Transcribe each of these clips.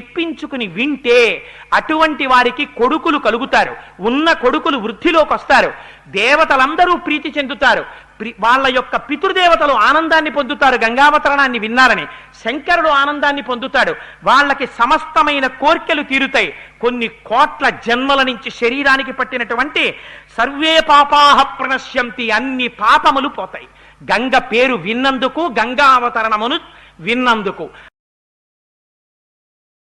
ఇప్పించుకుని వింటే అటువంటి వారికి కొడుకులు కలుగుతారు. ఉన్న కొడుకులు వృద్ధిలోకి వస్తారు. దేవతలందరూ ప్రీతి చెందుతారు. వాళ్ళ యొక్క పితృదేవతలు ఆనందాన్ని పొందుతారు గంగావతరణాన్ని విన్నారని. శంకరుడు ఆనందాన్ని పొందుతాడు. వాళ్ళకి సమస్తమైన కోర్కెలు తీరుతాయి. కొన్ని కోట్ల జన్మల నుంచి శరీరానికి పట్టినటువంటి సర్వే పాపాహ ప్రణశ్యంతి అన్ని పాపములు పోతాయి. గంగ పేరు విన్నందుకు గంగా అవతరణమును విన్నందుకు.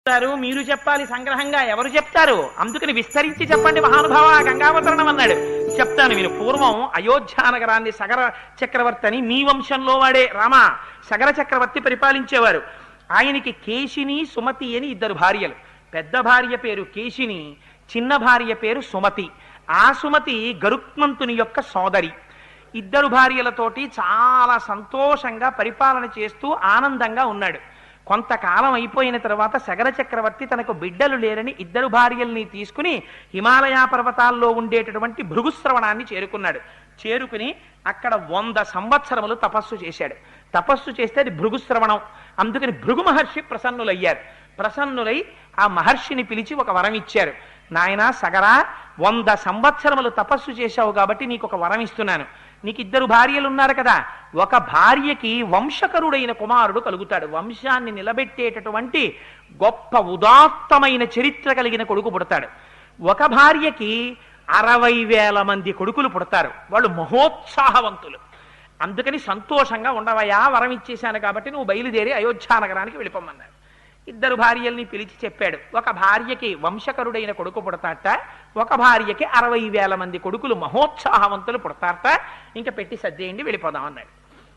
చెప్తారు మీరు చెప్పాలి సంగ్రహంగా ఎవరు చెప్తారు? అందుకని విస్తరించి చెప్పండి మహానుభావ గంగావతరణం అన్నాడు. చెప్తాను మీరు పూర్వం అయోధ్య నగరాన్ని సగర చక్రవర్తి అని మీ వంశంలో వాడే రామ సగర చక్రవర్తి పరిపాలించేవారు. ఆయనకి కేశిని సుమతి అని ఇద్దరు భార్యలు. పెద్ద భార్య పేరు కేశిని చిన్న భార్య పేరు సుమతి. ఆ సుమతి గరుత్మంతుని యొక్క సోదరి. ఇద్దరు భార్యలతోటి చాలా సంతోషంగా పరిపాలన చేస్తూ ఆనందంగా ఉన్నాడు. కొంతకాలం అయిపోయిన తర్వాత సగర చక్రవర్తి తనకు బిడ్డలు లేరని ఇద్దరు భార్యల్ని తీసుకుని హిమాలయ పర్వతాల్లో ఉండేటటువంటి భృగుశ్రవణాన్ని చేరుకున్నాడు. చేరుకుని అక్కడ వంద సంవత్సరములు తపస్సు చేశాడు. తపస్సు చేస్తే అది భృగుశ్రవణం అందుకని భృగు మహర్షి ప్రసన్నులయ్యారు. ప్రసన్నులై ఆ మహర్షిని పిలిచి ఒక వరం ఇచ్చారు. నాయన సగరా వంద సంవత్సరములు తపస్సు చేశావు కాబట్టి నీకు ఒక వరం ఇస్తున్నాను. నీకు ఇద్దరు భార్యలు ఉన్నారు కదా. ఒక భార్యకి వంశకరుడైన కుమారుడు కలుగుతాడు. వంశాన్ని నిలబెట్టేటటువంటి గొప్ప ఉదాత్తమైన చరిత్ర కలిగిన కొడుకు పుడతాడు. ఒక భార్యకి అరవై వేల మంది కొడుకులు పుడతారు. వాళ్ళు మహోత్సాహవంతులు. అందుకని సంతోషంగా ఉండవయా వరం ఇచ్చేశాను కాబట్టి నువ్వు బయలుదేరి అయోధ్యానగరానికి వెళ్ళిపోమన్నారు ఇద్దరు భార్యల్ని పిలిచి చెప్పాడు. ఒక భార్యకి వంశకరుడైన కొడుకు పుడతాట ఒక భార్యకి అరవై వేల మంది కొడుకులు మహోత్సాహవంతులు పుడతారట. ఇంకా పెట్టి సర్దేయండి వెళ్ళిపోదాం అన్నాడు.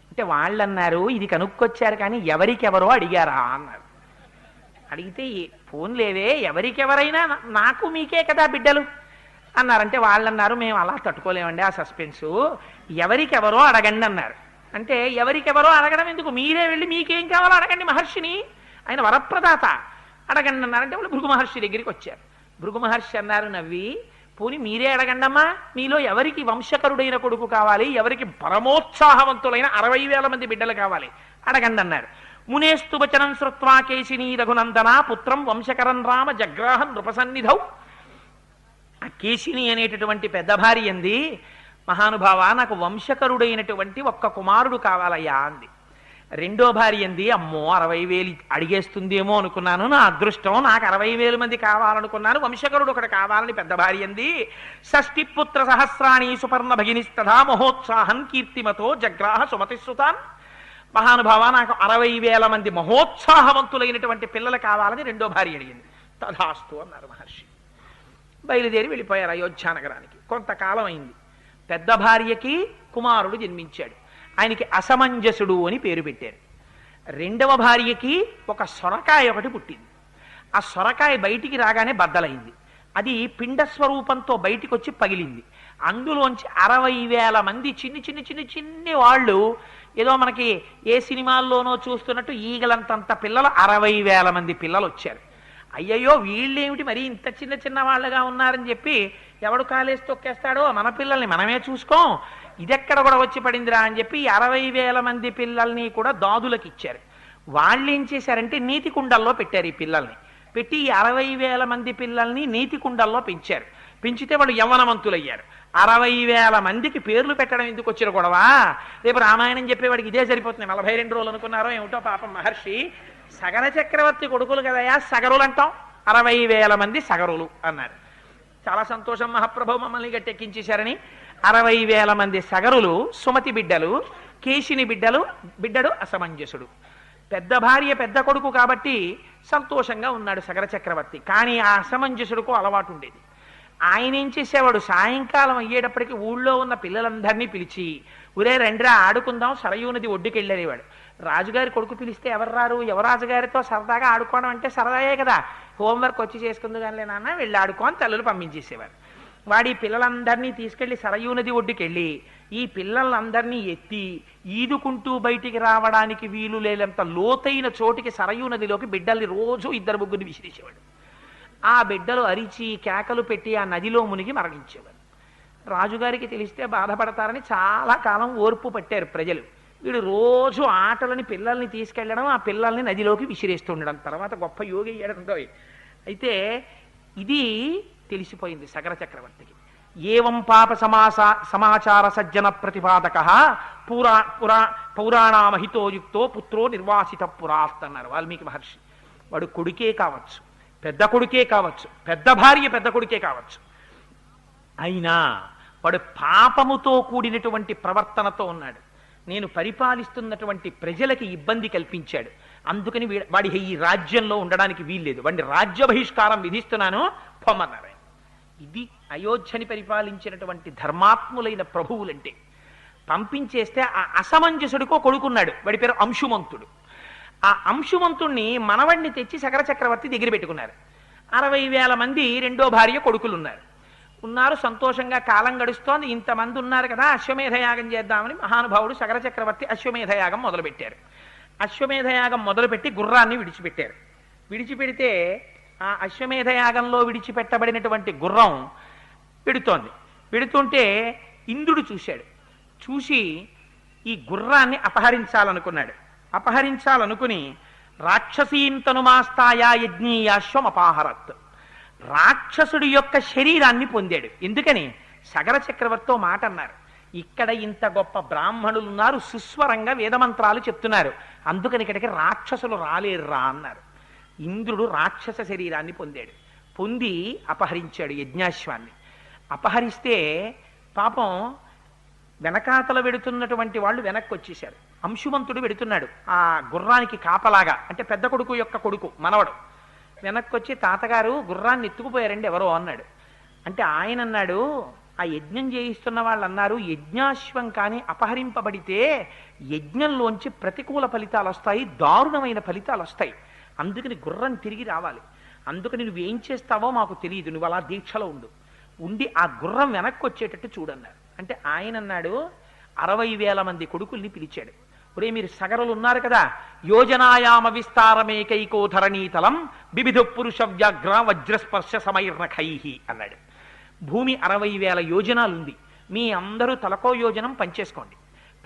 అంటే వాళ్ళు అన్నారు ఇది కనుక్కొచ్చారు కానీ ఎవరికెవరో అడిగారా అన్నారు. అడిగితే ఫోన్ లేవే ఎవరికెవరైనా నాకు మీకే కదా బిడ్డలు. అన్నారంటే వాళ్ళు అన్నారు మేము అలా తట్టుకోలేమండి ఆ సస్పెన్సు. ఎవరికెవరో అడగండి అన్నారు. అంటే ఎవరికెవరో అడగడం ఎందుకు? మీరే వెళ్ళి మీకేం కావాలో అడగండి మహర్షిని. ఆయన వరప్రదాత. అడగండి అన్నారంటే వాళ్ళు భృగు మహర్షి దగ్గరికి వచ్చారు. భృగు మహర్షి అన్నారు నవ్వి పోని మీరే అడగండమ్మా. మీలో ఎవరికి వంశకరుడైన కొడుకు కావాలి? ఎవరికి పరమోత్సాహవంతులైన అరవై వేల మంది బిడ్డలు కావాలి? అడగండి అన్నారు. మునేస్తు వచనం శ్రుత్వా కేశిని రఘునందన పుత్రం వంశకరం రామ జగ్రాహం నృపసన్నిధౌ. ఆ కేశిని అనేటటువంటి పెద్ద భార్య అంది మహానుభావ నాకు వంశకరుడైనటువంటి ఒక్క కుమారుడు కావాలయ్యా అంది. రెండో భార్య అంది అమ్మో అరవై వేలు అడిగేస్తుందేమో అనుకున్నాను. నా అదృష్టం నాకు అరవై వేల మంది కావాలనుకున్నాను. వంశకరుడు ఒకటి కావాలని పెద్ద భార్య అంది షష్టిపుత్ర సహస్రాణి సుపర్ణ భగినిస్తథా మహోత్సాహం కీర్తిమతో జగ్రాహ సుతాన్. మహానుభావ నాకు అరవై వేల మంది మహోత్సాహవంతులైనటువంటి పిల్లలు కావాలని రెండో భార్య అడిగింది. తథాస్తు అన్నారు మహర్షి. బయలుదేరి వెళ్ళిపోయారు అయోధ్యానగరానికి. కొంతకాలం అయింది. పెద్ద భార్యకి కుమారుడు జన్మించాడు. ఆయనకి అసమంజసుడు అని పేరు పెట్టారు. రెండవ భార్యకి ఒక సొరకాయ ఒకటి పుట్టింది. ఆ సొరకాయ బయటికి రాగానే బద్దలైంది. అది పిండ స్వరూపంతో బయటికి వచ్చి పగిలింది. అందులోంచి అరవై వేల మంది చిన్ని చిన్ని చిన్ని చిన్ని వాళ్ళు ఏదో మనకి ఏ సినిమాల్లోనో చూస్తున్నట్టు ఈగలంతంత పిల్లలు అరవై వేల మంది పిల్లలు వచ్చారు అయ్యయ్యో వీళ్ళేమిటి మరి ఇంత చిన్న చిన్న వాళ్ళగా ఉన్నారని చెప్పి ఎవడు కాలేసి తొక్కేస్తాడో? మన పిల్లల్ని మనమే చూసుకోం. ఇదెక్కడ కూడా వచ్చి పడిందిరా అని చెప్పి అరవై వేల మంది పిల్లల్ని కూడా దాదులకు ఇచ్చారు. వాళ్ళు ఏం చేశారంటే నీతి కుండల్లో పెట్టారు ఈ పిల్లల్ని. పెట్టి అరవై వేల మంది పిల్లల్ని నీతి కుండల్లో పెంచారు. పెంచితే వాళ్ళు యవ్వనవంతులయ్యారు. అరవై వేల మందికి పేర్లు పెట్టడం ఎందుకు వచ్చిన గొడవ? రేపు రామాయణం చెప్పేవాడికి ఇదే సరిపోతుంది. నలభై రెండు రోజులు అనుకున్నారో ఏమిటో పాపం మహర్షి సగర చక్రవర్తి కొడుకులు కదయా సగరులు అంటాం. అరవై వేల మంది సగరులు అన్నారు. చాలా సంతోషం మహాప్రభు మమ్మల్ని గట్టెక్కించేశారని. అరవై వేల మంది సగరులు సుమతి బిడ్డలు కేశిని బిడ్డలు బిడ్డడు అసమంజసుడు. పెద్ద భార్య పెద్ద కొడుకు కాబట్టి సంతోషంగా ఉన్నాడు సగర చక్రవర్తి. కానీ ఆ అసమంజసుడుకు అలవాటు ఉండేది ఆయన ఏం చేసేవాడు? సాయంకాలం అయ్యేటప్పటికి ఊళ్ళో ఉన్న పిల్లలందరినీ పిలిచి ఉరే రండిరా ఆడుకుందాం సరయూ నది ఒడ్డుకెళ్ళేవాడు రాజుగారి కొడుకు పిలిస్తే ఎవరు రారు? యువరాజుగారితో సరదాగా ఆడుకోవడం అంటే సరదాయే కదా. హోంవర్క్ వచ్చి చేసుకుంది కానీ నాన్న వెళ్ళి ఆడుకో అని తల్లులు పంపించేసేవారు. వాడి పిల్లలందరినీ తీసుకెళ్ళి సరయూ నది ఒడ్డుకెళ్ళి ఈ పిల్లలందరినీ ఎత్తి ఈదుకుంటూ బయటికి రావడానికి వీలు లేనంత లోతైన చోటికి సరయూ నదిలోకి బిడ్డల్ని రోజు ఇద్దరు ముగ్గురిని విసిరేసేవాడు. ఆ బిడ్డలు అరిచి కేకలు పెట్టి ఆ నదిలో మునిగి మరణించేవారు. రాజుగారికి తెలిస్తే బాధపడతారని చాలా కాలం ఓర్పు పట్టారు ప్రజలు. వీడు రోజు ఆటలని పిల్లల్ని తీసుకెళ్ళడం ఆ పిల్లల్ని నదిలోకి విసిరేస్తుండడం తర్వాత గొప్ప యోగి అయ్యడంతో అయితే ఇది తెలిసిపోయింది సగర చక్రవర్తికి. ఏవం పాప సమాస సమాచార సజ్జన ప్రతిపాదక? పురా పురా పౌరాణామహితోయుక్తో పుత్రో నిర్వాసిత పురాత్ అన్నారు వాల్మీకి మహర్షి. వాడు కొడుకే కావచ్చు పెద్ద కొడుకే కావచ్చు పెద్ద భార్య పెద్ద కొడుకే కావచ్చు. అయినా వాడు పాపముతో కూడినటువంటి ప్రవర్తనతో ఉన్నాడు. నేను పరిపాలిస్తున్నటువంటి ప్రజలకి ఇబ్బంది కల్పించాడు. అందుకని వాడి ఈ రాజ్యంలో ఉండడానికి వీల్లేదు. వాడిని రాజ్య బహిష్కారం విధిస్తున్నాను పొమ్మన్నారు. ఇది అయోధ్యని పరిపాలించినటువంటి ధర్మాత్ములైన ప్రభువులంటే. పంపించేస్తే ఆ అసమంజసుడికో కొడుకున్నాడు. వాడి పేరు అంశుమంతుడు. ఆ అంశుమంతుణ్ణి మనవణ్ణి తెచ్చి శకర చక్రవర్తి దగ్గర పెట్టుకున్నారు. అరవై వేల మంది రెండో భార్య కొడుకులు ఉన్నారు ఉన్నారు సంతోషంగా కాలం గడుస్తోంది. ఇంతమంది ఉన్నారు కదా అశ్వమేధయాగం చేద్దామని మహానుభావుడు శకర చక్రవర్తి అశ్వమేధయాగం మొదలుపెట్టారు. అశ్వమేధయాగం మొదలుపెట్టి గుర్రాన్ని విడిచిపెట్టారు. విడిచిపెడితే ఆ అశ్వమేధయాగంలో విడిచిపెట్టబడినటువంటి గుర్రం పెడుతోంది పెడుతుంటే ఇంద్రుడు చూశాడు. చూసి ఈ గుర్రాన్ని అపహరించాలనుకున్నాడు. అపహరించాలనుకుని రాక్షసీంతనుమాస్తాయా యజ్ఞీయాశ్వం అపాహరత్ రాక్షసుడి యొక్క శరీరాన్ని పొందాడు. ఎందుకని? సగర చక్రవర్తితో మాట అన్నారు ఇక్కడ ఇంత గొప్ప బ్రాహ్మణులు ఉన్నారు సుస్వరంగా వేదమంత్రాలు చెప్తున్నారు. అందుకని ఇక్కడికి రాక్షసులు రాలేరురా అన్నారు. ఇంద్రుడు రాక్షస శరీరాన్ని పొందాడు. పొంది అపహరించాడు యజ్ఞాశ్వాన్ని. అపహరిస్తే పాపం వెనకాతల వెడుతున్నటువంటి వాళ్ళు వెనక్కి వచ్చేశారు అంశుమంతుడు వెడుతున్నాడు. ఆ గుర్రానికి కాపలాగా అంటే పెద్ద కొడుకు యొక్క కొడుకు మనవడు. వెనక్కి వచ్చి తాతగారు గుర్రాన్ని ఎత్తుకుపోయారండి ఎవరో అన్నాడు. అంటే ఆయన అన్నాడు ఆ యజ్ఞం చేయిస్తున్న వాళ్ళు అన్నారు యజ్ఞాశ్వం కానీ అపహరింపబడితే యజ్ఞంలోంచి ప్రతికూల ఫలితాలు వస్తాయి దారుణమైన ఫలితాలు వస్తాయి అందుకని గుర్రం తిరిగి రావాలి. అందుకని నువ్వు ఏం చేస్తావో మాకు తెలియదు. నువ్వు అలా దీక్షలో ఉండు. ఉండి ఆ గుర్రం వెనక్కి వచ్చేటట్టు చూడన్నారు. అంటే ఆయన అన్నాడు అరవై వేల మంది కొడుకుల్ని పిలిచాడు. ఒరే మీరు సగరులు ఉన్నారు కదా. యోజనాయామ విస్తారమేకైకో ధరణీతలం వివిధ పురుష వ్యాఘ్ర వజ్రస్పర్శ సమైర్నఖైహి అన్నాడు. భూమి అరవై వేల యోజనాలుంది. మీ అందరూ తలకో యోజనం పంచేసుకోండి.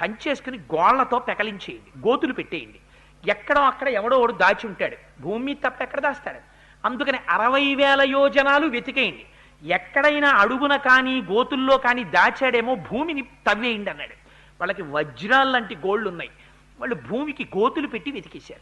పంచేసుకుని గోళ్ళతో పెకలించేయండి. గోతులు పెట్టేయండి. ఎక్కడో అక్కడ ఎవడో ఒకడు దాచి ఉంటాడు. భూమి తప్ప ఎక్కడ దాస్తాడు? అందుకని అరవై వేల యోజనాలు వెతికేయండి. ఎక్కడైనా అడుగున కానీ గోతుల్లో కానీ దాచాడేమో భూమిని తవ్వేయండి అన్నాడు. వాళ్ళకి వజ్రాలు లాంటి గోళ్ళు ఉన్నాయి. వాళ్ళు భూమికి గోతులు పెట్టి వెతికేశారు.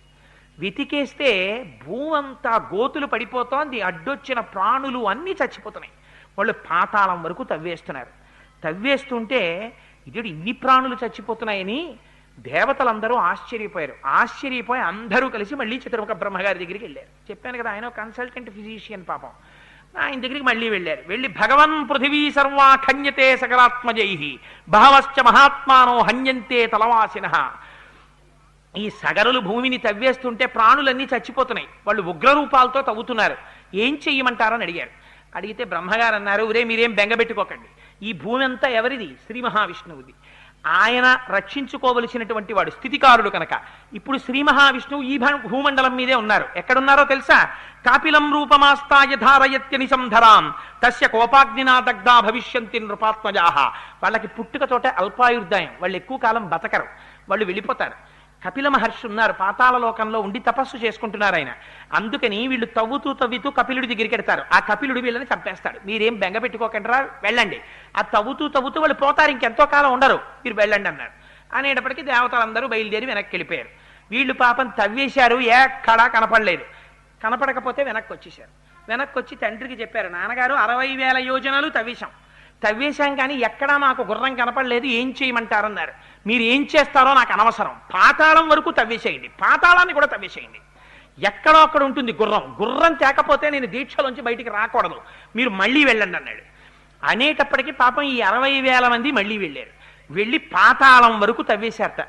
వెతికేస్తే భూమంతా గోతులు పడిపోతోంది. అడ్డొచ్చిన ప్రాణులు అన్నీ చచ్చిపోతున్నాయి. వాళ్ళు పాతాళం వరకు తవ్వేస్తున్నారు. తవ్వేస్తుంటే ఇదేడు ఇన్ని ప్రాణులు చచ్చిపోతున్నాయని దేవతలందరూ ఆశ్చర్యపోయారు. ఆశ్చర్యపోయి అందరూ కలిసి మళ్ళీ చతుర్ముఖ బ్రహ్మగారి దగ్గరికి వెళ్ళారు. చెప్పాను కదా ఆయన కన్సల్టెంట్ ఫిజిషియన్ పాపం. ఆయన దగ్గరికి మళ్ళీ వెళ్ళారు. వెళ్ళి భగవన్ పృథివీ సర్వా ఖన్యతే సకలాత్మజై బహవశ్చ మహాత్మానో హన్యంతే తలవాసిన. ఈ సగరులు భూమిని తవ్వేస్తుంటే ప్రాణులన్నీ చచ్చిపోతున్నాయి. వాళ్ళు ఉగ్రరూపాలతో తవ్వుతున్నారు. ఏం చెయ్యమంటారని అడిగారు. అడిగితే బ్రహ్మగారు అన్నారు ఒరే మీరేం బెంగబెట్టుకోకండి ఈ భూమి అంతా ఎవరిది? శ్రీ మహావిష్ణువుది. ఆయన రక్షించుకోవలసినటువంటి వాడు స్థితికారుడు కనుక. ఇప్పుడు శ్రీ మహావిష్ణువు ఈ భూమండలం మీదే ఉన్నారు. ఎక్కడున్నారో తెలుసా? కాపిలం రూపమాస్తాయ ధారయత్య సంధరాం తస్య కోపాగ్నినా దగ్ధా భవిష్యంతి నృపాత్మజాహ వాళ్ళకి పుట్టుకతోటే అల్పాయుర్దాయం. వాళ్ళు ఎక్కువ కాలం బతకరు. వాళ్ళు వెళ్ళిపోతారు. కపిల మహర్షి ఉన్నారు పాతాళ లోకంలో ఉండి తపస్సు చేసుకుంటున్నారు ఆయన. అందుకని వీళ్ళు తవ్వుతూ తవ్వుతూ కపిలుడి దగ్గరికి వెడతారు. ఆ కపిలుడు వీళ్ళని చంపేస్తాడు. మీరేం బెంగ పెట్టుకోకండిరా వెళ్ళండి. ఆ తవ్వుతూ తవ్వుతూ వాళ్ళు పోతారు ఇంకెంతో కాలం ఉండరు. మీరు వెళ్ళండి అన్నారు. అనేటప్పటికీ దేవతలందరూ బయలుదేరి వెనక్కి వెళ్ళిపోయారు. వీళ్ళు పాపం తవ్వేశారు ఎక్కడా కనపడలేదు. కనపడకపోతే వెనక్కి వచ్చేసారు వెనక్కి వచ్చి తండ్రికి చెప్పారు నాన్నగారు అరవై వేల యోజనాలు తవ్వేశాం. తవ్వేశాం కానీ ఎక్కడా మాకు గుర్రం కనపడలేదు ఏం చేయమంటారన్నారు. మీరు ఏం చేస్తారో నాకు అనవసరం. పాతాళం వరకు తవ్వేసేయండి. పాతాళాన్ని కూడా తవ్వేసేయండి. ఎక్కడో అక్కడ ఉంటుంది గుర్రం. గుర్రం తేకపోతే నేను దీక్షలోంచి బయటికి రాకూడదు. మీరు మళ్ళీ వెళ్ళండి అన్నాడు. అనేటప్పటికీ పాపం ఈ అరవై వేల మంది మళ్ళీ వెళ్ళారు. వెళ్ళి పాతాళం వరకు తవ్వేశారట.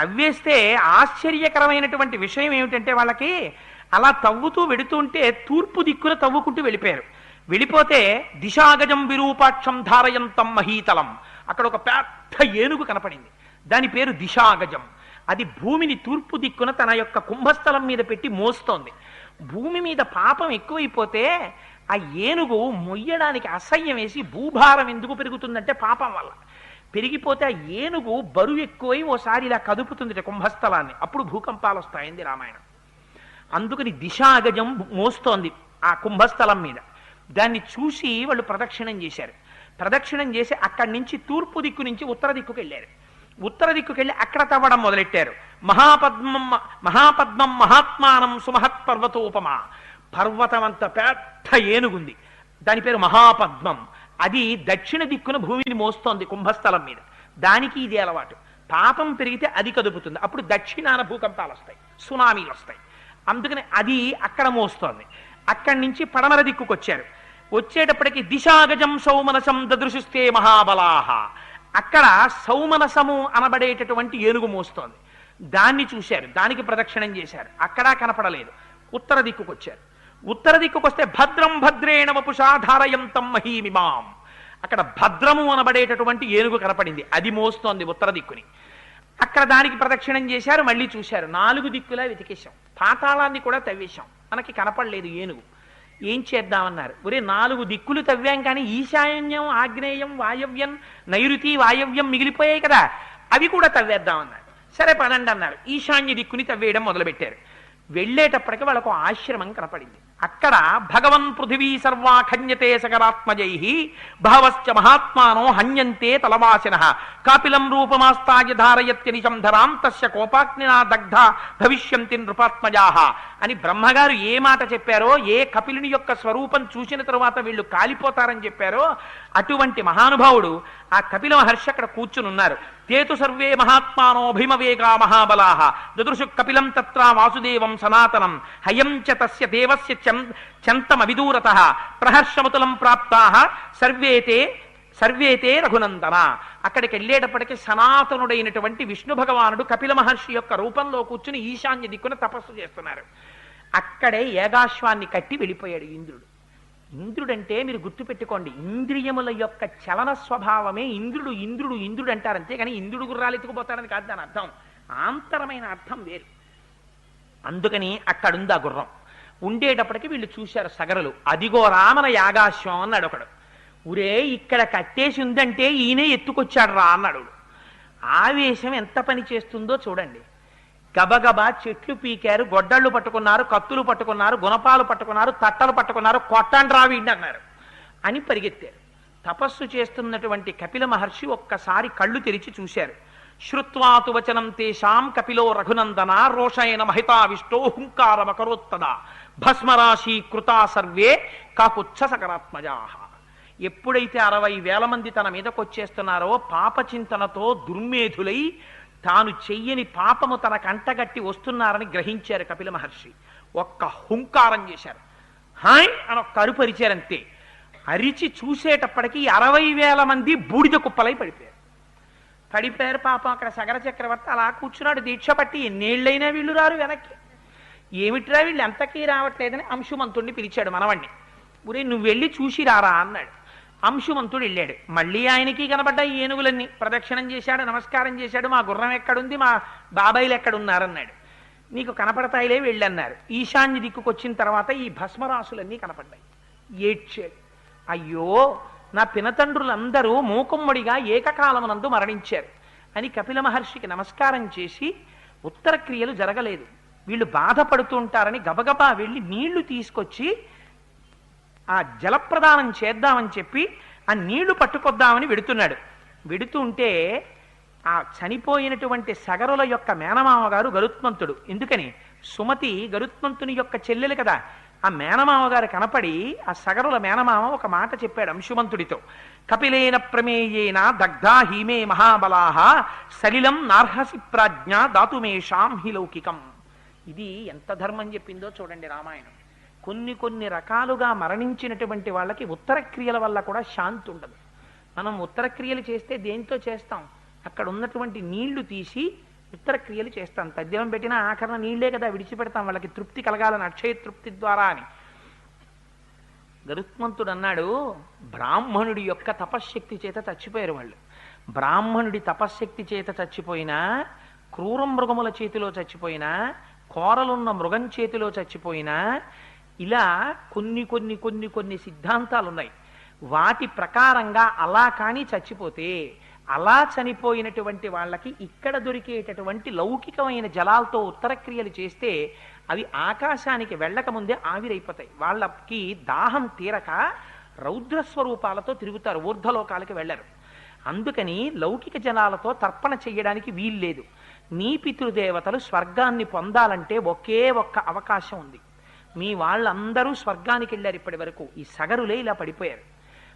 తవ్వేస్తే ఆశ్చర్యకరమైనటువంటి విషయం ఏమిటంటే వాళ్ళకి అలా తవ్వుతూ వెడుతుంటే తూర్పు దిక్కున తవ్వుకుంటూ వెళ్ళిపోయారు. వెళ్ళిపోతే దిశాగజం విరూపాక్షం ధారయంతం మహీతలం. అక్కడ ఒక పెద్ద ఏనుగు కనపడింది. దాని పేరు దిశాగజం. అది భూమిని తూర్పు దిక్కున తన యొక్క కుంభస్థలం మీద పెట్టి మోస్తోంది. భూమి మీద పాపం ఎక్కువైపోతే ఆ ఏనుగు మొయ్యడానికి అసహ్యం వేసి భూభారం ఎందుకు పెరుగుతుందంటే పాపం వల్ల. పెరిగిపోతే ఆ ఏనుగు బరువు ఎక్కువై ఓసారి ఇలా కదుపుతుంది కుంభస్థలాన్ని. అప్పుడు భూకంపాలు వస్తాయంది రామాయణం. అందుకని దిశాగజం మోస్తోంది ఆ కుంభస్థలం మీద. దాన్ని చూసి వాళ్ళు ప్రదక్షిణం చేశారు. ప్రదక్షిణం చేసి అక్కడి నుంచి తూర్పు దిక్కు నుంచి ఉత్తర దిక్కుకు వెళ్ళారు. ఉత్తర దిక్కుకెళ్ళి అక్కడ తవ్వడం మొదలెట్టారు. మహాపద్మం మహాపద్మం మహాత్మానం సుమహత్ పర్వతోపమ పర్వతం అంత పెద్ద ఏనుగుంది. దాని పేరు మహాపద్మం. అది దక్షిణ దిక్కున భూమిని మోస్తోంది కుంభస్థలం మీద. దానికి ఇది అలవాటు. పాపం పెరిగితే అది కదుపుతుంది. అప్పుడు దక్షిణాన భూకంపాలు వస్తాయి. సునామీలు వస్తాయి. అందుకని అది అక్కడ మోస్తోంది. అక్కడి నుంచి పడమర దిక్కుకొచ్చారు. వచ్చేటప్పటికి దిశాగజం సౌమనసం దదృశిస్తే మహాబలాహ. అక్కడ సౌమనసము అనబడేటటువంటి ఏనుగు మోస్తోంది. దాన్ని చూశారు దానికి ప్రదక్షిణం చేశారు. అక్కడా కనపడలేదు. ఉత్తర దిక్కుకు వచ్చారు ఉత్తర దిక్కుకు వస్తే భద్రం భద్రేణ వపుషాధారయంతం మహీమిమాం అక్కడ భద్రము అనబడేటటువంటి ఏనుగు కనపడింది. అది మోస్తోంది ఉత్తర దిక్కుని. అక్కడ దానికి ప్రదక్షిణం చేశారు మళ్ళీ చూశారు. నాలుగు దిక్కులా వెతికేశాం పాతాళాన్ని కూడా తవ్వేశాం. మనకి కనపడలేదు ఏనుగు. ఏం చేద్దామన్నారు? ఒరే నాలుగు దిక్కులు తవ్వాం కానీ ఈశాన్యం ఆగ్నేయం వాయవ్యం నైరుతి వాయవ్యం మిగిలిపోయాయి కదా. అవి కూడా తవ్వేద్దామన్నారు. సరే పదండి అన్నారు. ఈశాన్య దిక్కుని తవ్వేయడం మొదలుపెట్టారు. వెళ్ళేటప్పటికి వాళ్ళకు ఆశ్రమం కనపడింది. అక్కడ భగవన్ పృథివీ సర్వాఖన్యతే సకరాత్మజై బహవశ్చ మహాత్మానో హన్యంతే తలవాసిన కాపిలం రూపమాస్తాయ ధారయత్య నిశంధరాం తస్య కోపాగ్నినా దగ్ధ భవిష్యంతి నృపాత్మజాహ అని బ్రహ్మగారు ఏ మాట చెప్పారో ఏ కపిలుని యొక్క స్వరూపం చూసిన తరువాత వీళ్ళు కాలిపోతారని చెప్పారో అటువంటి మహానుభావుడు ఆ కపిల మహర్షి అక్కడ కూర్చునున్నారు తేతు సర్వే మహాత్మానో భీమవేగా మహాబలాహ దదృశు కపిలం తత్ర వాసుదేవం సనాతనం. హయం చ తస్య దేవస్య చంతమవిదూరత ప్రహర్షమతులం ప్రాప్తా సర్వేతే సర్వేతే రఘునందన. అక్కడికి వెళ్ళేటప్పటికి సనాతనుడైనటువంటి విష్ణు భగవానుడు కపిల మహర్షి యొక్క రూపంలో కూర్చుని ఈశాన్య దిక్కున తపస్సు చేస్తున్నారు. అక్కడే ఏగాశ్వాన్ని కట్టి వెళ్ళిపోయాడు ఇంద్రుడు. ఇంద్రుడంటే మీరు గుర్తుపెట్టుకోండి ఇంద్రియముల యొక్క చలన స్వభావమే ఇంద్రుడు ఇంద్రుడు ఇంద్రుడు అంటారు. అంతేగాని ఇంద్రుడు గుర్రాలు ఎత్తుకుపోతాడని కాదు దాని అర్థం. ఆంతరమైన అర్థం వేరు. అందుకని అక్కడుంది ఆ గుర్రం. ఉండేటప్పటికి వీళ్ళు చూశారు సగరులు. అదిగో రామన యాగాశ్వం అన్నాడు ఒకడు. ఉరే ఇక్కడ కట్టేసి ఉందంటే ఈయనే ఎత్తుకొచ్చాడు రా అన్నాడు ఆవేశం ఎంత పని చేస్తుందో చూడండి. గబగబా చెట్లు పీకారు గొడ్డళ్ళు పట్టుకున్నారు కత్తులు పట్టుకున్నారు గుణపాలు పట్టుకున్నారు తట్టలు పట్టుకున్నారు కొట్టండి రావిండి అన్నారు. అని పరిగెత్తారు. తపస్సు చేస్తున్నటువంటి కపిల మహర్షి ఒక్కసారి కళ్ళు తెరిచి చూశారు. శ్రుత్వాతు వచనం తేషాం కపిలో రఘునందన రోషయన మహితావిష్టో హుంకారమకరోత్తద భస్మరాశి కృతా సర్వే కాకుచ్చ సకరాత్మజా ఎప్పుడైతే అరవై వేల మంది తన మీదకు వచ్చేస్తున్నారో పాపచింతనతో దుర్మేధులై తాను చెయ్యని పాపము తన కంటగట్టి వస్తున్నారని గ్రహించారు కపిల మహర్షి. ఒక్క హుంకారం చేశారు. హాయ్ అని ఒక్క అరుపరిచారంతే అరిచి చూసేటప్పటికి అరవై వేల మంది బూడిద కుప్పలై పడిపోయారు. పడిపోయారు పాపం అక్కడ సగర చక్రవర్తి అలా కూర్చున్నాడు. దీక్ష పట్టి ఎన్నేళ్ళైనా వీళ్ళు రారు వెనక్కి. ఏమిట్రా వీళ్ళు ఎంతకీ రావట్లేదని అంశుమంతుణ్ణి పిలిచాడు మనవణ్ణి. ఊరే నువ్వు వెళ్ళి చూసి రారా అన్నాడు. అంశుమంతుడు వెళ్ళాడు. మళ్ళీ ఆయనకి కనబడ్డాయి ఈ ఏనుగులన్నీ ప్రదక్షిణం చేశాడు నమస్కారం చేశాడు. మా గుర్రం ఎక్కడుంది? మా బాబాయిలు ఎక్కడున్నారన్నాడు. నీకు కనపడతాయిలే వెళ్ళన్నారు. ఈశాన్య దిక్కుకు వచ్చిన తర్వాత ఈ భస్మరాశులన్నీ కనపడ్డాయి. ఏడ్చాడు. అయ్యో నా పినతండ్రులందరూ మూకుమ్మడిగా ఏకకాలమునందు మరణించారు అని కపిల మహర్షికి నమస్కారం చేసి ఉత్తర క్రియలు జరగలేదు. వీళ్ళు బాధపడుతూ ఉంటారని గబగబా వెళ్ళి నీళ్ళు తీసుకొచ్చి ఆ జలప్రదానం చేద్దామని చెప్పి ఆ నీళ్ళు పట్టుకొద్దామని వెడుతున్నాడు. వెడుతుంటే ఆ చనిపోయినటువంటి సగరుల యొక్క మేనమామ గారు గరుత్మంతుడు. ఎందుకని? సుమతి గరుత్మంతుని యొక్క చెల్లెలు కదా. ఆ మేనమామ గారు కనపడి ఆ సగరుల మేనమామ ఒక మాట చెప్పాడు అంశుమంతుడితో. కపిలేన ప్రమేయేన దగ్ధా హీమే మహాబలాహ సలిలం నార్హసి ప్రాజ్ఞ దాతుమేషాం హి లౌకికం. ఇది ఎంత ధర్మం చెప్పిందో చూడండి రామాయణం. కొన్ని కొన్ని రకాలుగా మరణించినటువంటి వాళ్ళకి ఉత్తర క్రియల వల్ల కూడా శాంతి ఉండదు. మనం ఉత్తర క్రియలు చేస్తే దేంతో చేస్తాం? అక్కడ ఉన్నటువంటి నీళ్ళు తీసి ఉత్తర క్రియలు చేస్తాం. తద్యం పెట్టిన ఆఖరణ నీళ్ళే కదా విడిచిపెడతాం. వాళ్ళకి తృప్తి కలగాలని అక్షయ తృప్తి ద్వారా అని. గరుత్మంతుడు అన్నాడు బ్రాహ్మణుడి యొక్క తపశ్శక్తి చేత చచ్చిపోయారు వాళ్ళు. బ్రాహ్మణుడి తపశ్శక్తి చేత చచ్చిపోయినా క్రూర మృగముల చేతిలో చచ్చిపోయినా కోరలున్న మృగం చేతిలో చచ్చిపోయినా ఇలా కొన్ని కొన్ని కొన్ని కొన్ని సిద్ధాంతాలు ఉన్నాయి వాటి ప్రకారంగా అలా కానీ చచ్చిపోతే అలా చనిపోయినటువంటి వాళ్ళకి ఇక్కడ దొరికేటటువంటి లౌకికమైన జలాలతో ఉత్తరక్రియలు చేస్తే అవి ఆకాశానికి వెళ్ళక ముందే ఆవిరైపోతాయి. వాళ్ళకి దాహం తీరక రౌద్ర స్వరూపాలతో తిరుగుతారు ఊర్ధలోకాలకి వెళ్ళరు. అందుకని లౌకిక జనాలతో తర్పణ చెయ్యడానికి వీల్లేదు. నీ పితృదేవతలు స్వర్గాన్ని పొందాలంటే ఒకే ఒక్క అవకాశం ఉంది. మీ వాళ్ళందరూ స్వర్గానికి వెళ్ళారు ఇప్పటి వరకు. ఈ సగరులే ఇలా పడిపోయారు.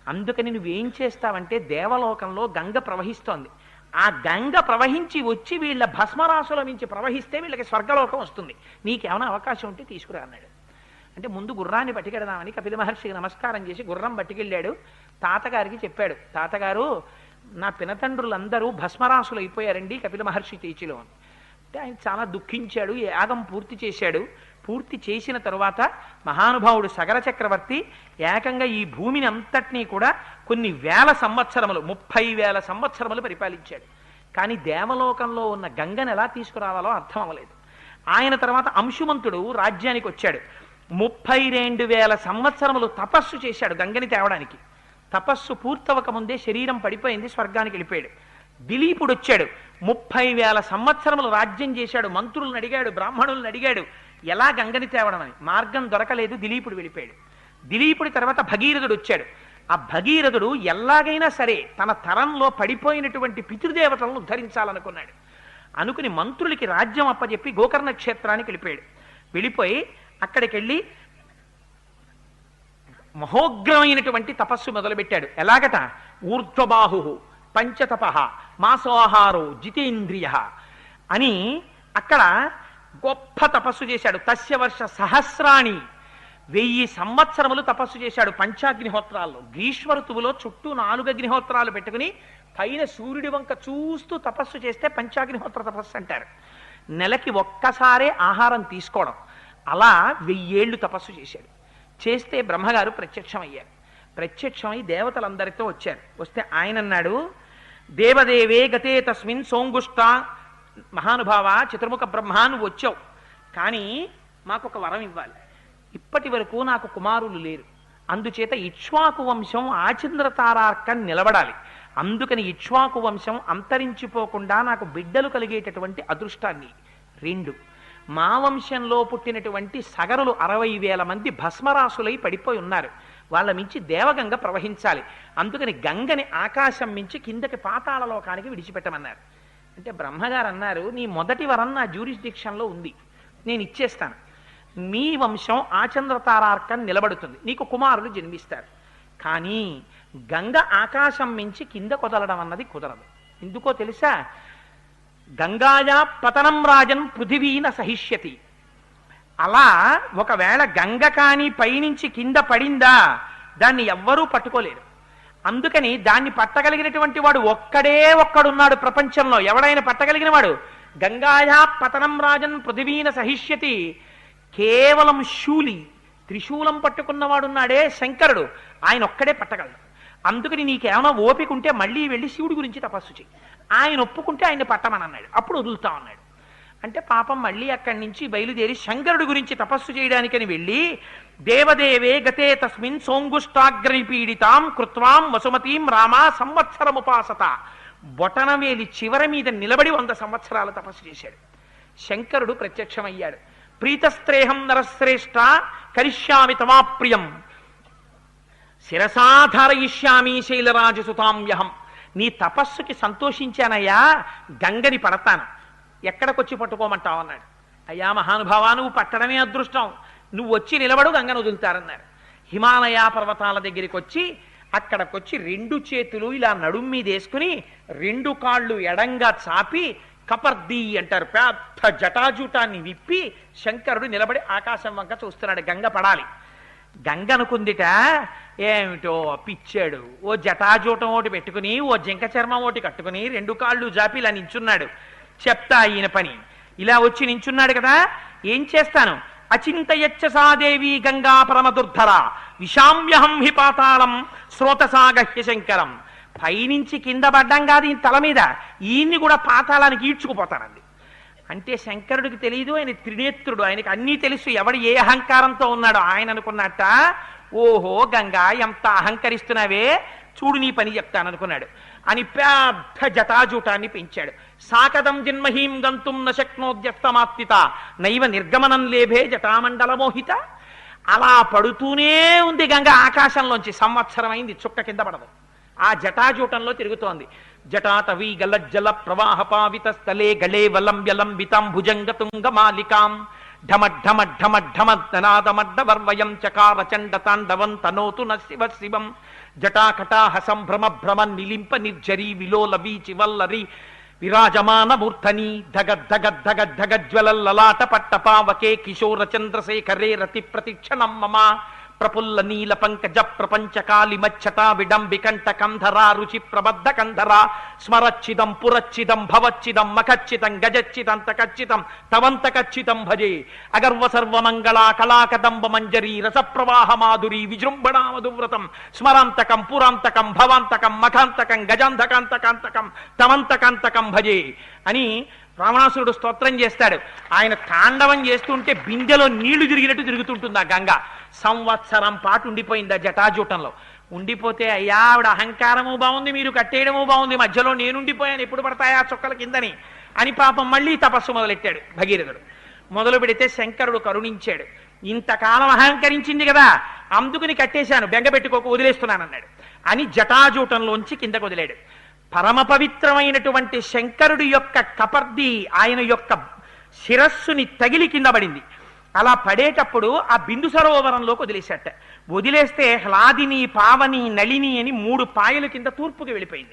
అందుకని నువ్వేం చేస్తావంటే దేవలోకంలో గంగ ప్రవహిస్తోంది. ఆ గంగ ప్రవహించి వచ్చి వీళ్ళ భస్మరాశుల నుంచి ప్రవహిస్తే వీళ్ళకి స్వర్గలోకం వస్తుంది. నీకేమైనా అవకాశం ఉంటే తీసుకురా అన్నాడు. అంటే ముందు గుర్రాన్ని పట్టుకెడదామని కపిల మహర్షికి నమస్కారం చేసి గుర్రం పట్టుకెళ్ళాడు. తాతగారికి చెప్పాడు. తాతగారు నా పినతండ్రులందరూ భస్మరాసులు అయిపోయారండి కపిల మహర్షి తీచిలో అంటే ఆయన చాలా దుఃఖించాడు యాగం పూర్తి చేశాడు. పూర్తి చేసిన తరువాత మహానుభావుడు సగర చక్రవర్తి ఏకంగా ఈ భూమిని అంతటినీ కూడా కొన్ని వేల సంవత్సరములు ముప్పై వేల సంవత్సరములు పరిపాలించాడు. కానీ దేవలోకంలో ఉన్న గంగను ఎలా తీసుకురావాలో అర్థం అవ్వలేదు ఆయన తర్వాత అంశుమంతుడు రాజ్యానికి వచ్చాడు ముప్పై రెండు వేల సంవత్సరములు తపస్సు చేశాడు గంగని తేవడానికి. తపస్సు పూర్తవక ముందే శరీరం పడిపోయింది స్వర్గానికి వెళ్ళిపోయాడు. దిలీపుడు వచ్చాడు. ముప్పై వేల సంవత్సరములు రాజ్యం చేశాడు మంత్రులను అడిగాడు బ్రాహ్మణులను అడిగాడు ఎలా గంగని తేవడం అని. మార్గం దొరకలేదు దిలీపుడు వెళ్ళిపోయాడు. దిలీపుడి తర్వాత భగీరథుడు వచ్చాడు. ఆ భగీరథుడు ఎలాగైనా సరే తన తరంలో పడిపోయినటువంటి పితృదేవతలను ఉద్ధరించాలనుకున్నాడు. అనుకుని మంత్రులకి రాజ్యం అప్పచెప్పి గోకర్ణ క్షేత్రానికి వెళ్ళిపోయాడు. వెళ్ళిపోయి అక్కడికి వెళ్ళి మహోగ్రమైనటువంటి తపస్సు మొదలుపెట్టాడు. ఎలాగట? ఊర్ధ్వబాహు పంచతప మాసోహారో జితేంద్రియ అని అక్కడ గొప్ప తపస్సు చేశాడు. తస్య వర్ష సహస్రాణి. వెయ్యి సంవత్సరములు తపస్సు చేశాడు పంచాగ్నిహోత్రాల్లో. గ్రీష్మ ఋతువులో చుట్టూ నాలుగు అగ్నిహోత్రాలు పెట్టుకుని పైన సూర్యుడి వంక చూస్తూ తపస్సు చేస్తే పంచాగ్నిహోత్ర తపస్సు అంటారు. నెలకి ఒక్కసారే ఆహారం తీసుకోవడం. అలా వెయ్యేళ్ళు తపస్సు చేశాడు. చేస్తే బ్రహ్మగారు ప్రత్యక్షమయ్యారు. ప్రత్యక్షమై దేవతలందరితో వచ్చారు. వస్తే ఆయన అన్నాడు దేవదేవే గతే తస్మిన్ సోంగుష్ట మహానుభావ చతుర్ముఖ బ్రహ్మ నువ్వు వచ్చావు. కానీ మాకు ఒక వరం ఇవ్వాలి. ఇప్పటి వరకు నాకు కుమారులు లేరు. అందుచేత ఇక్ష్వాకు వంశం ఆచంద్రతారార్కం నిలబడాలి. అందుకని ఇక్ష్వాకు వంశం అంతరించిపోకుండా నాకు బిడ్డలు కలిగేటటువంటి అదృష్టాన్ని. రెండు మా వంశంలో పుట్టినటువంటి సగరులు అరవై వేల మంది భస్మరాసులై పడిపోయి ఉన్నారు. వాళ్ళ మించి దేవగంగ ప్రవహించాలి. అందుకని గంగని ఆకాశం మించి కిందకి పాతాళ లోకానికి విడిచిపెట్టమన్నారు. అంటే బ్రహ్మగారు అన్నారు నీ మొదటి వరం నా జ్యూరిస్డిక్షన్లో ఉంది. నేను ఇచ్చేస్తాను. మీ వంశం ఆచంద్రతారార్కం నిలబడుతుంది. నీకు కుమారులు జన్మిస్తారు. కానీ గంగ ఆకాశం మించి కింద కుదలడం అన్నది కుదరదు. ఎందుకో తెలుసా? గంగాయా పతనం రాజన్ పృథివీన సహిష్యతి. అలా ఒకవేళ గంగ కాని పైనుంచి కింద పడిందా దాన్ని ఎవ్వరూ పట్టుకోలేరు. అందుకని దాన్ని పట్టగలిగినటువంటి వాడు ఒక్కడే ఒక్కడున్నాడు ప్రపంచంలో. ఎవడైనా పట్టగలిగిన వాడు గంగాయా పతనం రాజన్ పృథివీన సహిష్యతి. కేవలం శూలి త్రిశూలం పట్టుకున్నవాడున్నాడే శంకరుడు. ఆయన ఒక్కడే పట్టగలడు. అందుకని నీకేమైనా ఓపిక ఉంటే మళ్ళీ వెళ్ళి శివుడి గురించి తపస్సు చెయ్యి. ఆయన ఒప్పుకుంటే ఆయన పట్టమని అన్నాడు. అప్పుడు వదులుతా అన్నాడు. అంటే పాపం మళ్ళీ అక్కడి నుంచి బయలుదేరి శంకరుడి గురించి తపస్సు చేయడానికని వెళ్ళి దేవదేవే గతే తస్మిన్ సోంగుష్టాగ్రని పీడితాం కృత్వాం వసుమతీం రామా సంవత్సరముపాసత. బొటనవేలి చివరి మీద నిలబడి వంద సంవత్సరాలు తపస్సు చేశాడు. శంకరుడు ప్రత్యక్షమయ్యాడు. ప్రీతస్త్రేహం నరశ్రేష్ఠ కరిష్యామి తమాప్రియం. శిరసాధారయిష్యామి శైలరాజసుతామ్యహం నీ తపస్సుకి సంతోషించానయ్యా గంగని పడతాను. ఎక్కడికొచ్చి పట్టుకోమంటావు అన్నాడు. అయ్యా మహానుభావా నువ్వు పట్టడమే అదృష్టం. నువ్వు వచ్చి నిలబడు గంగను వదులుతారన్నారు. హిమాలయ పర్వతాల దగ్గరికి వచ్చి అక్కడికొచ్చి రెండు చేతులు ఇలా నడుం మీద వేసుకుని రెండు కాళ్ళు ఎడంగా చాపి కపర్ది అంటారు పెద్ద జటాజూటాన్ని విప్పి శంకరుడు నిలబడి ఆకాశం వంక చూస్తున్నాడు గంగ పడాలి. గంగ అనుకుందిట ఏమిటో పిచ్చాడు. ఓ జటాజూటం ఒకటి పెట్టుకుని ఓ జింక చర్మం ఒకటి కట్టుకుని రెండు కాళ్ళు జాపి ఇలా నించున్నాడు. చెప్తా ఈయన పని. ఇలా వచ్చి నించున్నాడు కదా? ఏం చేస్తాను? అచింతయచ్చ సాదేవి గంగా పరమదుర్ధర విషామ్యహం హి పాతాళం స్రోతసాగహ్య శంకరం. పైనుంచి కింద పడ్డం కాదు ఈ తల మీద. ఈయన్ని కూడా పాతాళానికి ఈడ్చుకుపోతానండి అంటే శంకరుడికి తెలియదు ఆయన త్రినేత్రుడు. ఆయనకి అన్నీ తెలుసు. ఎవడు ఏ అహంకారంతో ఉన్నాడో ఆయన అనుకున్నట్ట? ఓహో గంగా ఎంత అహంకరిస్తున్నావే? చూడు నీ పని చెప్తాను అనుకున్నాడు. అని పెద్ద జటాజూటాన్ని పెంచాడు. సాకదం జన్మహీం గంతుం నశక్నోద్యస్తమాత్తిత నైవ నిర్గమనం లేభే జటామండల మోహిత అలా పడుతూనే ఉంది గంగ. ఆకాశంలోంచి సంవత్సరం అయింది చుక్క కింద పడదు. ఆ జటాజూటంలో తిరుగుతోంది. జటాటవీ గలజ్జల ప్రవాహ పావిత స్థలే గళే వలంబ్యలంబితం భుజంగ తుంగ మాలికాం. ఢమ ఢమ ఢమ ఢమ నాదమడ్డ చకార చండ తాండవం తనోతు న శివ శివం జటాకటాహ సంభ్రమ భ్రమ నిలింప నిర్జరీ విలోల వీచి వల్లరి విరాజమాన మూర్ధని ధగ పట్ట పావకే కిశోర చంద్రశేఖరే రతి ప్రతిక్షణం మమ ప్రఫుల్ల నీల పంకజ ప్రపంచ కాలి మచ్చతా విడంబికంఠ కంధరా రుచి ప్రబద్ధ కంధరా. స్మరచ్చిదం పురచ్చిదం భవచ్చిదం మఖచ్చితం గజచ్చితం తకచ్చితం తవంత కచ్చితం భజే. అగర్వ సర్వమంగళా కళాకదంబ మంజరీ రస ప్రవాహ మాధురి విజృంభణా మధువ్రతం. స్మరాంతకం పురాంతకం భవాంతకం మఖాంతకం గజాంతకాంతకాంతకం తవంతకాంతకం భజే. అని రావణాసురుడు స్తోత్రం చేస్తాడు. ఆయన తాండవం చేస్తుంటే బిందెలో నీళ్ళు తిరిగినట్టు తిరుగుతుంటుంది ఆ గంగ. సంవత్సరం పాటు ఉండిపోయింది ఆ జటాజూటంలో. ఉండిపోతే అయ్యా ఆవిడ అహంకారము బాగుంది మీరు కట్టేయడము బాగుంది మధ్యలో నేను ఉండిపోయాను ఎప్పుడు పడతాయా చుక్కల కిందని అని పాపం మళ్ళీ తపస్సు మొదలెట్టాడు భగీరథుడు. మొదలు పెడితే శంకరుడు కరుణించాడు. ఇంతకాలం అహంకరించింది కదా అందుకుని కట్టేశాను బెంగ పెట్టుకోక వదిలేస్తున్నాను అన్నాడు అని జటాజూటంలోంచి కిందకు వదిలాడు. పరమ పవిత్రమైనటువంటి శంకరుడి యొక్క కపర్ది ఆయన యొక్క శిరస్సుని తగిలి కింద పడింది. అలా పడేటప్పుడు ఆ బిందు సరోవరంలోకి వదిలేశాట. వదిలేస్తే హ్లాదిని పావని నళిని అని మూడు పాయల కింద తూర్పుకి వెళ్ళిపోయింది.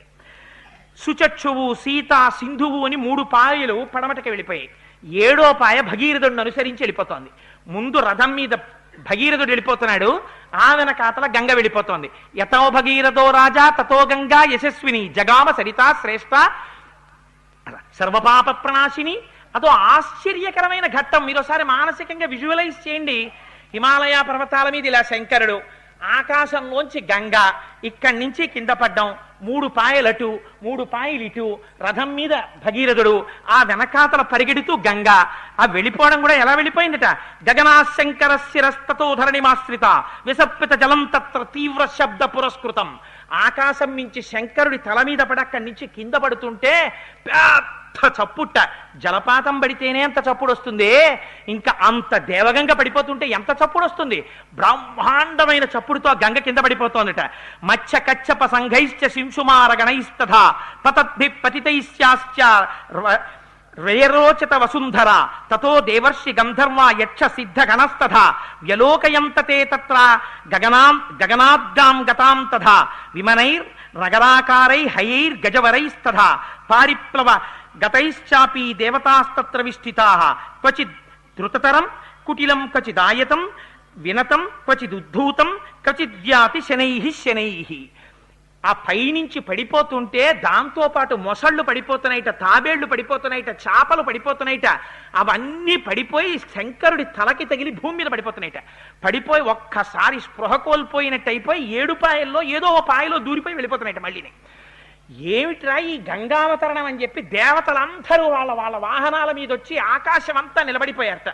సుచక్షువు సీత సింధువు అని మూడు పాయలు పడమటకి వెళ్ళిపోయాయి. ఏడో పాయ భగీరథుడిని అనుసరించి వెళ్ళిపోతోంది. ముందు రథం మీద భగీరథుడు వెళ్ళిపోతున్నాడు. ఆ వెనకాతల గంగ వెళ్ళిపోతోంది. యతో భగీరథో రాజా తతో గంగా యశస్విని జగామ సరిత శ్రేష్ఠ సర్వపాప ప్రణాశిని. అదో ఆశ్చర్యకరమైన ఘట్టం. మీరు ఒకసారి మానసికంగా విజువలైజ్ చేయండి. హిమాలయ పర్వతాల మీద ఇలా శంకరుడు ఆకాశంలోంచి గంగ ఇక్కడి నుంచి కింద పడ్డం. మూడు పాయలటు మూడు పాయలు ఇటు రథం మీద భగీరథుడు ఆ వెనకాతల పరిగెడుతూ గంగ. ఆ వెళ్ళిపోవడం కూడా ఎలా వెళ్ళిపోయిందట? గగనాశంకర శిరస్తతో ధరణిమాశ్రిత విసప్పిత జలం తత్ర తీవ్ర శబ్ద పురస్కృతం. ఆకాశం నుంచి శంకరుడి తల మీద పడి అక్కడి నుంచి కింద పడుతుంటే పెద్ద చప్పుట్ట. జలపాతం పడితేనే అంత చప్పుడు వస్తుంది ఇంకా అంత దేవగంగ పడిపోతుంటే ఎంత చప్పుడు వస్తుంది బ్రహ్మాండమైన చప్పుడుతో గంగ కింద పడిపోతోందట. మత్స్య కచ్చప సంఘైశ్చ శింసుమార గణైస్తథ. పతద్భి పతితైశ్చాశ్చ రేరోచత వసుంధర. తతో దేవర్షి గంధర్వ యక్ష సిద్ధ గణస్తథ. వ్యలోకయంతతే తత్ర గగనాం గగనాద్గాం గతాం తథ. విమనైర్ నగరాకారై హయైర్ గజవరైస్తథ. పారిప్లవ గతైశ్చాపి దేవతాస్తత్ర విష్ఠితా. క్వచిద్ ధృతతరం కుటిలం క్వచిదాయతం వినతం క్వచిదుద్ధూతం క్వచిద్యాతి శనై శనై. ఆ పైనుంచి పడిపోతుంటే దాంతో పాటు మొసళ్ళు పడిపోతున్నాయిట తాబేళ్ళు పడిపోతున్నాయిట చేపలు పడిపోతున్నాయిట అవన్నీ పడిపోయి శంకరుడి తలకి తగిలి భూమి మీద పడిపోతున్నాయిట. పడిపోయి ఒక్కసారి స్పృహ కోల్పోయినట్టు అయిపోయి ఏడు పాయల్లో ఏదో ఒక పాయలో దూరిపోయి వెళ్ళిపోతున్నాయిట మళ్ళీని. ఏమిట్రా ఈ గంగావతరణం అని చెప్పి దేవతలందరూ వాళ్ళ వాళ్ళ వాహనాల మీద వచ్చి ఆకాశం అంతా నిలబడిపోయారట.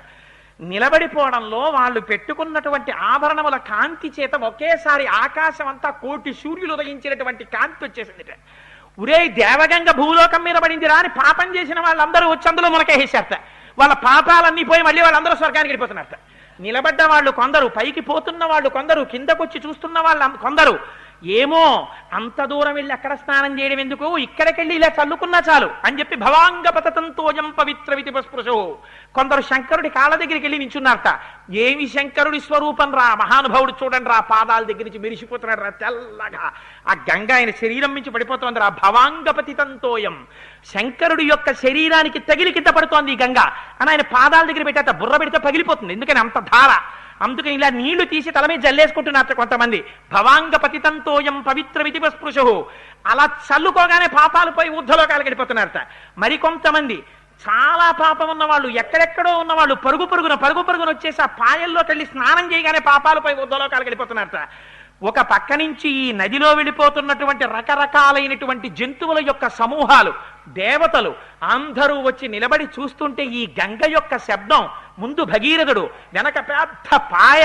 నిలబడిపోవడంలో వాళ్ళు పెట్టుకున్నటువంటి ఆభరణముల కాంతి చేత ఒకేసారి ఆకాశం అంతా కోటి సూర్యులు ఉదయించినటువంటి కాంతి వచ్చేసిందిట. ఉరే దేవగంగ భూలోకం మీద పడిందిరా అని పాపం చేసిన వాళ్ళందరూ వచ్చి అందులో మునకేసేశారట వాళ్ళ పాపాలన్నీ పోయి మళ్ళీ వాళ్ళందరూ స్వర్గానికి వెళ్ళిపోతున్నారట. నిలబడ్డ వాళ్ళు కొందరు పైకి పోతున్న వాళ్ళు కొందరు కిందకొచ్చి చూస్తున్న వాళ్ళు కొందరు ఏమో అంత దూరం వెళ్ళి అక్కడ స్నానం చేయడం ఎందుకు? ఇక్కడికెళ్ళి ఇలా చల్లుకున్నా చాలు అని చెప్పి భవాంగ పతతంతోజం పవిత్ర వితిపస్పృశో. కొందరు శంకరుడి కాళ్ళ దగ్గరికి వెళ్ళి నించున్నారట. ఏమి శంకరుడి స్వరూపం రా? మహానుభావుడు చూడండి రా పాదాల దగ్గర నుంచి మెరిసిపోతున్నాడు రా తెల్లగా. ఆ గంగ ఆయన శరీరం నుంచి పడిపోతుంది రా భవాంగ పతితంతోయం. శంకరుడి యొక్క శరీరానికి తగిలి కింద పడుతోంది ఈ గంగ. అని ఆయన పాదాల దగ్గర పెట్టేట బుర్ర పెడితే పగిలిపోతుంది. ఎందుకని? అంత ధార. అందుకని ఇలా నీళ్ళు తీసి తల మీద జల్లేసుకుంటున్నారు కొంతమంది. భవాంగ పతితంతోయం పవిత్ర విధిపస్పృశు అలా చల్లుకోగానే పాపాలు పోయి ఊర్ధలోకాలకు వెళ్ళిపోతున్నారట మరికొంతమంది చాలా పాపం ఉన్న వాళ్ళు ఎక్కడెక్కడో ఉన్న వాళ్ళు పరుగు పరుగున పరుగు పరుగున వచ్చేసి ఆ పాయల్లోకి వెళ్ళి స్నానం చేయగానే పాపాలు పోయి ఊర్ధలోకాలకు వెళ్ళిపోతున్నారట ఒక పక్క నుంచి ఈ నదిలో వెళ్ళిపోతున్నటువంటి రకరకాలైనటువంటి జంతువుల యొక్క సమూహాలు దేవతలు అందరూ వచ్చి నిలబడి చూస్తుంటే ఈ గంగ యొక్క శబ్దం ముందు భగీరథుడు వెనక పెద్ద పాయ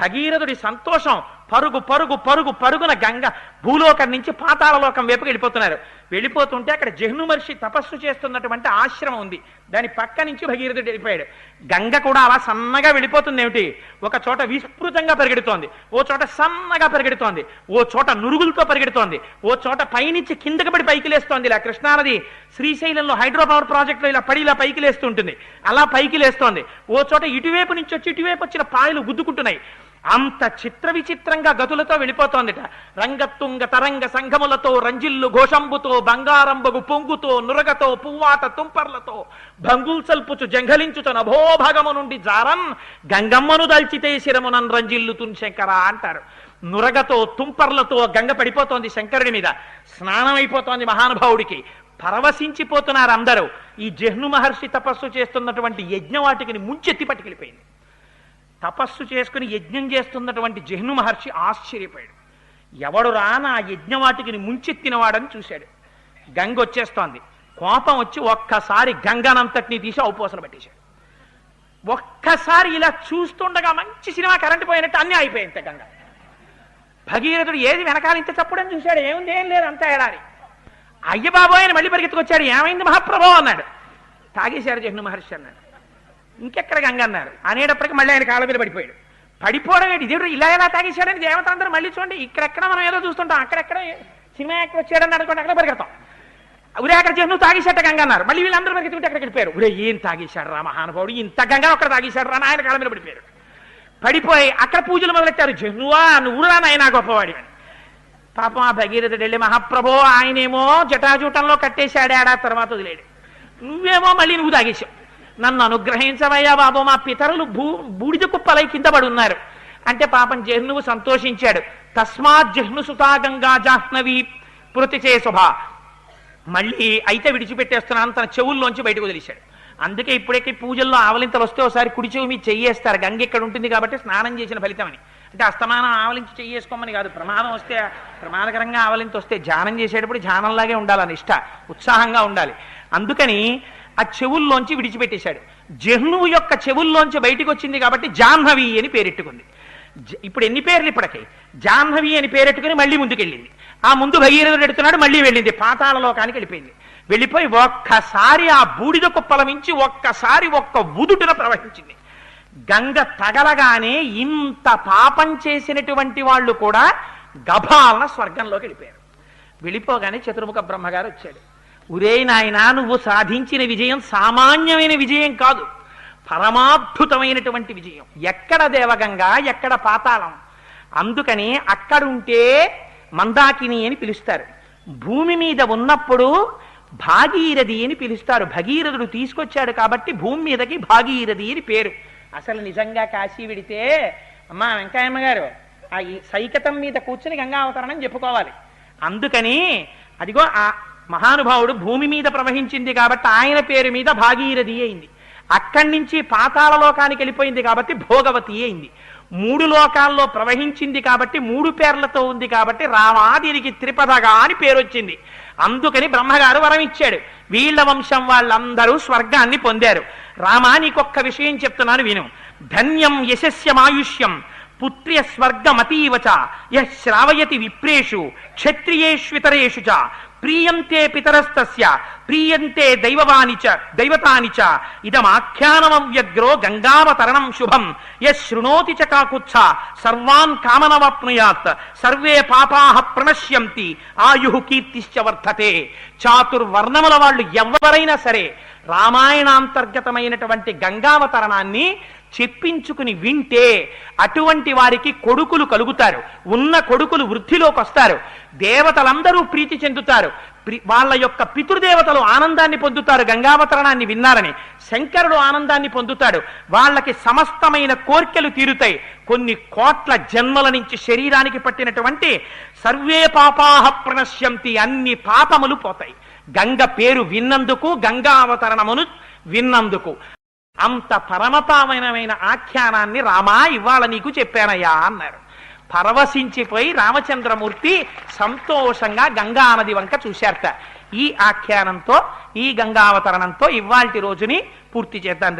భగీరథుడి సంతోషం పరుగు పరుగు పరుగు పరుగున గంగ భూలోకం నుంచి పాతాళలోకం వైపుకి వెళ్ళిపోతున్నారు. వెళ్ళిపోతుంటే అక్కడ జహ్ను మహర్షి తపస్సు చేస్తున్నటువంటి ఆశ్రమం ఉంది. దాని పక్క నుంచి భగీరథుడు వెళ్ళిపోయాడు. గంగ కూడా అలా సన్నగా వెళ్ళిపోతుంది ఏమిటి? ఒక చోట విస్తృతంగా పరిగెడుతోంది. ఓ చోట సన్నగా పరిగెడుతోంది. ఓ చోట నురుగులతో పరిగెడుతోంది. ఓ చోట పైనుంచి కిందకి పడి పైకి లేస్తోంది ఇలా కృష్ణానది శ్రీశైలంలో హైడ్రో పవర్ ప్రాజెక్టులో ఇలా పడి ఇలా పైకి లేస్తుంటుంది అలా పైకి లేస్తోంది ఓ చోట ఇటువైపు నుంచి వచ్చి ఇటువైపు వచ్చిన పాయలు గుద్దుకుంటున్నాయి. అంత చిత్ర విచిత్రంగా గతులతో వెళ్ళిపోతోందిట రంగతుంగ తరంగ సంఘములతో రంజిల్లు ఘోషంబుతో బంగారంబగు పొంగుతో నురగతో పువ్వాట తుంపర్లతో భంగుల్ సల్పుచు జంఘలించుచు నభోభాగము నుండి జారన్ గంగమ్మను దల్చితే శిరమునన్ రంజిల్లుతున్ శంకర అంటారు. నురగతో తుంపర్లతో గంగ పడిపోతోంది శంకరుడి మీద. స్నానం అయిపోతోంది మహానుభావుడికి. పరవశించిపోతున్నారు అందరూ. ఈ జహ్ను మహర్షి తపస్సు చేస్తున్నటువంటి యజ్ఞవాటికిని ముంచెత్తి పట్టుకెళ్ళిపోయింది. తపస్సు చేసుకుని యజ్ఞం చేస్తున్నటువంటి జహ్ను మహర్షి ఆశ్చర్యపోయాడు. ఎవడు రాన ఆ యజ్ఞవాటికిని ముంచెత్తినవాడని చూశాడు. గంగ వచ్చేస్తోంది. కోపం వచ్చి ఒక్కసారి గంగనంతటిని తీసి ఔపోసన పట్టేశాడు. ఒక్కసారి ఇలా చూస్తుండగా మంచి సినిమా కరెంట్ పోయినట్టు అన్నీ అయిపోయింది గంగ. భగీరథుడు ఏది వెనకాల ఇంత చప్పుడని చూశాడు. ఏముంది ఏం లేదు అంతా ఎడారి అయ్య బాబోయ్ అని మళ్ళీ పరిగెత్తుకొచ్చాడు. ఏమైంది మహాప్రభో అన్నాడు. తాగేశారు జహ్ను మహర్షి అన్నాడు. ఇంకెక్కడ గంగ అన్నారు అనేటప్పటికి మళ్ళీ ఆయన కాళ్ళ మీద పడిపోయాడు. పడిపోవడం ఏంటి? దేవుడు ఇలా ఎలా తాగేశాడని దేవత అందరూ మళ్ళీ చూడండి. ఇక్కడెక్కడ మనం ఏదో చూస్తుంటాం. అక్కడెక్కడ సినిమా యాక్టర్ వచ్చాడని అనుకోండి అక్కడ పరిగెడతాం. ఉరే అక్కడ చేసి నువ్వు తాగేశాట గంగ అన్నారు మళ్ళీ వీళ్ళందరూ పరిగెత్తుకుంటే అక్కడ వెళ్ళిపోయారు. ఉరే ఏం తాగేశాడు రా మహానుభావుడు? ఇంత గంగ అక్కడ తాగేశాడు రా ఆయన కాళ్ళ మీద పడిపోయారు పడిపోయి అక్కడ పూజలు మొదలెట్టారు. జనువా నువ్వురా నాయన గొప్పవాడి అని. పాపం ఆ భగీరథుడు వెళ్ళి మహాప్రభో ఆయనేమో జటాజూటంలో కట్టేశాడు. ఏడా తర్వాత వదిలేడు. నువ్వేమో మళ్ళీ నువ్వు తాగేశావు. నన్ను అనుగ్రహించవయ్యా బాబు. మా పితరులు భూ బూడిద కుప్పలై కింద పడున్నారు. అంటే పాపం జహ్నువు సంతోషించాడు. తస్మాత్ జహ్ను సుతా గంగా జాహ్నవి పృతి చే శుభ. మళ్ళీ అయితే విడిచిపెట్టేస్తున్నాను తన చెవుల్లోంచి బయటకు వదిలేశాడు. అందుకే ఇప్పుడైతే పూజల్లో ఆవలింతలు వస్తే ఒకసారి కుడి చెవి మీ చెయ్యేస్తారు. గంగ ఇక్కడ ఉంటుంది కాబట్టి స్నానం చేసిన ఫలితమని అంటే అస్తమానం ఆవలించి చెయ్యేసుకోమని కాదు. ప్రమాదం వస్తే ప్రమాదకరంగా ఆవలింత వస్తే ధ్యానం చేసేటప్పుడు ధ్యానంలాగే ఉండాలని ఇష్ట ఉత్సాహంగా ఉండాలి. అందుకని ఆ చెవుల్లోంచి విడిచిపెట్టేశాడు. జహ్నువు యొక్క చెవుల్లోంచి బయటికి వచ్చింది కాబట్టి జాహ్నవి అని పేరెట్టుకుంది. జ- ఇప్పుడు ఎన్ని పేర్లు ఇప్పటికి? జాహ్నవి అని పేరెట్టుకుని మళ్ళీ ముందుకెళ్ళింది. ఆ ముందు భగీరథుడు ఎడుతున్నాడు మళ్ళీ వెళ్ళింది. పాతాళ లోకానికి వెళ్ళిపోయింది. వెళ్ళిపోయి ఒక్కసారి ఆ బూడిద కుప్పల మించి ఒక్కసారి ఒక్క ఉదుటిన ప్రవహించింది. గంగ తగలగానే ఇంత పాపం చేసినటువంటి వాళ్ళు కూడా గభాలన స్వర్గంలోకి వెళ్ళిపోయారు. వెళ్ళిపోగానే చతుర్ముఖ బ్రహ్మగారు వచ్చాడు. ఉరే నాయనా నువ్వు సాధించిన విజయం సామాన్యమైన విజయం కాదు. పరమాద్భుతమైనటువంటి విజయం. ఎక్కడ దేవగంగా ఎక్కడ పాతాళం? అందుకని అక్కడుంటే మందాకిని అని పిలుస్తారు. భూమి మీద ఉన్నప్పుడు భాగీరథి అని పిలుస్తారు. భగీరథుడు తీసుకొచ్చాడు కాబట్టి భూమి మీదకి భాగీరథి అని పేరు. అసలు నిజంగా కాశీ విడితే అమ్మా వెంకయ్యమ్మ గారు ఆ సైకతం మీద కూర్చుని గంగా అవతరణం చెప్పుకోవాలి. అందుకని అదిగో ఆ మహానుభావుడు భూమి మీద ప్రవహించింది కాబట్టి ఆయన పేరు మీద భాగీరథి అయింది. అక్కడి నుంచి పాతాళ లోకానికి వెళ్ళిపోయింది కాబట్టి భోగవతి అయింది. మూడు లోకాల్లో ప్రవహించింది కాబట్టి మూడు పేర్లతో ఉంది కాబట్టి రామా దీనికి త్రిపదగా అని పేరు వచ్చింది. అందుకని బ్రహ్మగారు వరం ఇచ్చాడు. వీళ్ళ వంశం వాళ్ళందరూ స్వర్గాన్ని పొందారు. రామా నీకొక్క విషయం చెప్తున్నాను విను. ధన్యం యశస్యమాయుష్యం పుత్ర్య స్వర్గమతీవచ చ శ్రావయతి విప్రేషు క్షత్రియేష్వితరేషు చ ప్రీయంతే పితరస్తస్య ప్రీయంతే దైవవాణి చ దైవతాని చ. ఇదమాఖ్యానమవ్యగ్రో గంగావతరణం శుభం. యశృణోతి చ కాకుత్స. సర్వాన్ కామనవాప్నుయాత్ సర్వే పాపాహ ప్రణశ్యంతి. ఆయు కీర్తిశ్చ వర్ధతే. చాతుర్వర్ణముల వాళ్ళు ఎవరైనా సరే రామాయణాంతర్గతమైనటువంటి గంగావతరణాన్ని చెప్పించుకుని వింటే అటువంటి వారికి కొడుకులు కలుగుతారు. ఉన్న కొడుకులు వృద్ధిలోకి వస్తారు. దేవతలందరూ ప్రీతి చెందుతారు. వాళ్ళ యొక్క పితృదేవతలు ఆనందాన్ని పొందుతారు. గంగావతరణాన్ని విన్నారని శంకరుడు ఆనందాన్ని పొందుతాడు. వాళ్ళకి సమస్తమైన కోర్కెలు తీరుతాయి. కొన్ని కోట్ల జన్మల నుంచి శరీరానికి పట్టినటువంటి సర్వే పాపాహ ప్రణశ్యంతి అన్ని పాపములు పోతాయి. గంగ పేరు విన్నందుకు గంగావతరణమును విన్నందుకు. అంత పరమపావనమైన ఆఖ్యానాన్ని రామా ఇవాళ నీకు చెప్పానయ్యా అన్నారు. పరవశించిపోయి రామచంద్రమూర్తి సంతోషంగా గంగానది వంక చూశారట. ఈ ఆఖ్యానంతో ఈ గంగావతరణంతో ఇవాల్టి రోజుని పూర్తి చేద్దాం.